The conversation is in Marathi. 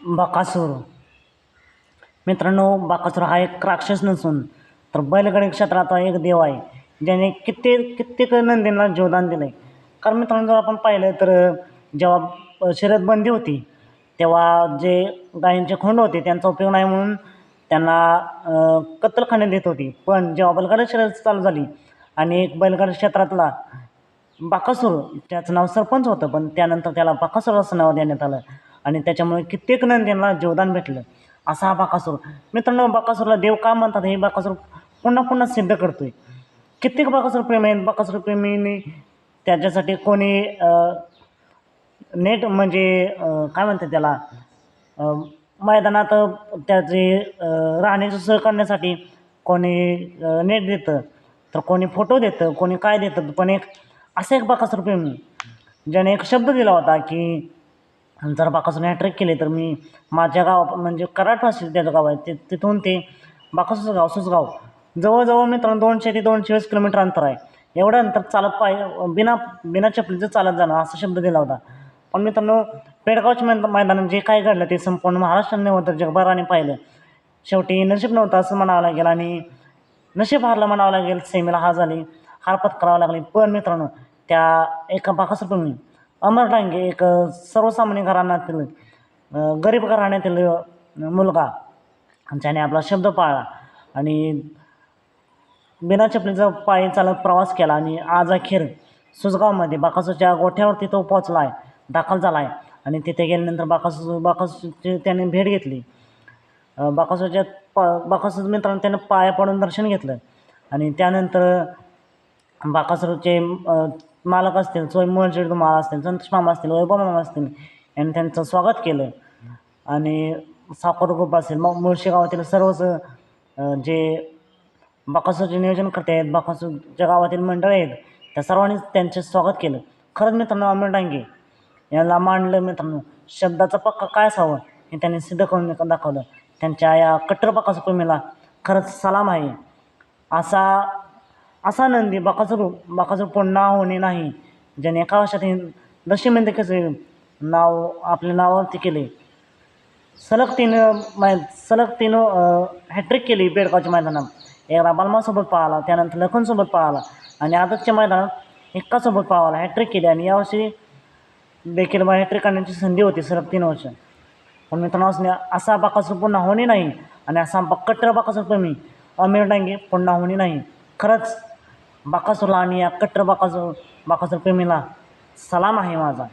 बकासूर. मित्रांनो बकासूर हा एक राक्षस नसून तर बैलगाडी क्षेत्राचा एक देव आहे ज्याने कित्येक कित्येक नंदींना जीवदान दिलं आहे कारण मित्रांनो जर आपण पाहिलं तर जेव्हा शर्यत बंदी होती तेव्हा जे गायींचे खोंड होते त्यांचा उपयोग नाही म्हणून त्यांना कत्तलखाने देत होती. पण जेव्हा बैलगाडी शर्यत चालू झाली आणि एक बैलगाडी क्षेत्रातला बाकासूर त्याचं नाव सरपंच होतं पण त्यानंतर त्याला बाकासूर असं नाव देण्यात आलं. आणि त्याच्यामुळे कित्येक नंदींना जीवदान भेटलं. असा हा बाकासूर. मित्रांनो बाकासूरला देव का म्हणतात? हे बाकासूर पुन्हा पुन्हा सिद्ध करतोय. कित्येक बाकासूर प्रेमी आहेत. बाकासूर प्रेमीने त्याच्यासाठी कोणी नेट म्हणजे काय म्हणतात त्याला? मैदानात त्याचे राहण्याची सोय करण्यासाठी कोणी नेट देतं. तर कोणी फोटो देतं कोणी काय देतं. पण एक असं एक बाकासूर प्रेमी ज्याने एक शब्द दिला होता की जर बाकासूरने हॅट्रिक केले तर मी माझ्या गाव म्हणजे कराड असेल त्याचं गाव आहे ते तिथून ते बाकासूरचं गाव सुसगाव. जवळजवळ मित्रांनो दोनशे ते दोनशे वीस किलोमीटर अंतर आहे. एवढं अंतर चालत पाय बिना बिना चपलीचं चालत जाणं असा शब्द दिला होता. पण मित्रांनो पेडगावच्या मैद मैदानात जे काय घडलं ते संपूर्ण महाराष्ट्राने होतं जगभराने पाहिलं. शेवटी नशीब नव्हतं असं म्हणावं लागेल आणि नशीब हारलं म्हणावं लागेल सेमीला हार झाली हार पत्करावं लागली. पण मित्रांनो त्या एका बाकासूरप्रेमी अमर डांगे एक सर्वसामान्य घराण्यातील गरीब घराण्यातील मुलगा. ज्याने आपला शब्द पाळला. आणि बिना चपलीचा पायी चालत प्रवास केला आणि आज अखेर सुजगावमध्ये बाकासूरच्या गोठ्यावरती तो पोचला आहे दाखल झाला आहे आणि तिथे गेल्यानंतर बाकासू बाकासूची त्याने भेट घेतली. बाकासूच्या प पा बाकासूर मित्रांनो त्यानं पाया पडून दर्शन घेतलं. आणि त्यानंतर बाकासूरचे मालक असतील सोय मोहनशेठ माल असतील संतोष मामा असतील वैभव मामा असतील यांनी त्यांचं स्वागत केलं. आणि साखर ग्रुप असेल मग मुळशी गावातील सर्वच जे बाकासूरचे नियोजन करते आहेत बाकासूरच्या गावातील मंडळ आहेत त्या सर्वांनी त्यांचे स्वागत केलं. खरंच मित्रांनो अमर डांगे याला मांडलं मित्रांनो शब्दाचा पक्का काय असावं हे त्यांनी सिद्ध करून दाखवलं. त्यांच्या या कट्टर बाकासूर प्रेमीला खरंच सलाम आहे. असा असा नंदी बाकासूर बाकासूर पुन्हा होणे नाही. ज्याने एका वर्षात हे नाव आपल्या नावावरती केले. सलग तीन मै सलग तीन हॅट्रिक केली बेडगावच्या मैदानात. एकदा बालमासोबत पळाला त्यानंतर लखनसोबत पळाला आणि आदतच्या मैदानात एकासोबत पळाला हॅट्रिक केली आणि यावर्षी देखील मला हॅट्रिक करण्याची संधी होती सलग तीन वर्ष पण मित्रांनो असा बाकासूर पुन्हा होणे नाही आणि असा कट्टर बाकासूर कमी. अमीर डांगे पुन्हा होणे नाही. खरंच बाकासूरला आणि या कट्टर बाकासूर बाकासूर प्रेमीला सलाम आहे माझा.